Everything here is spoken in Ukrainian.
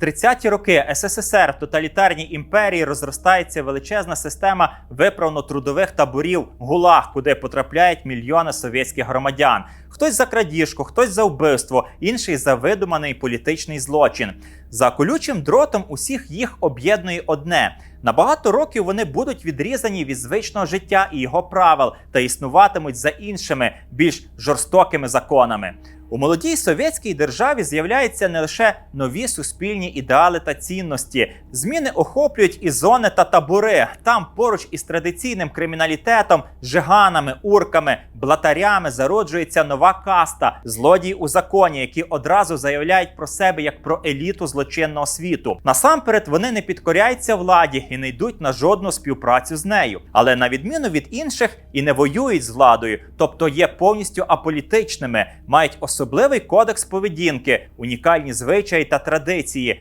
30-ті роки СССР в тоталітарній імперії розростається величезна система виправно-трудових таборів ГУЛАГ, куди потрапляють мільйони совєтських громадян. Хтось за крадіжку, хтось за вбивство, інший за видуманий політичний злочин. За колючим дротом усіх їх об'єднує одне. На багато років вони будуть відрізані від звичного життя і його правил та існуватимуть за іншими, більш жорстокими законами. У молодій совєтській державі з'являються не лише нові суспільні ідеали та цінності. Зміни охоплюють і зони та табори. Там поруч із традиційним криміналітетом, жиганами, урками, блатарями зароджується нова каста злодії у законі, які одразу заявляють про себе як про еліту злочинного світу. Насамперед вони не підкоряються владі і не йдуть на жодну співпрацю з нею, але на відміну від інших і не воюють з владою, тобто є повністю аполітичними, мають особливий кодекс поведінки, унікальні звичаї та традиції,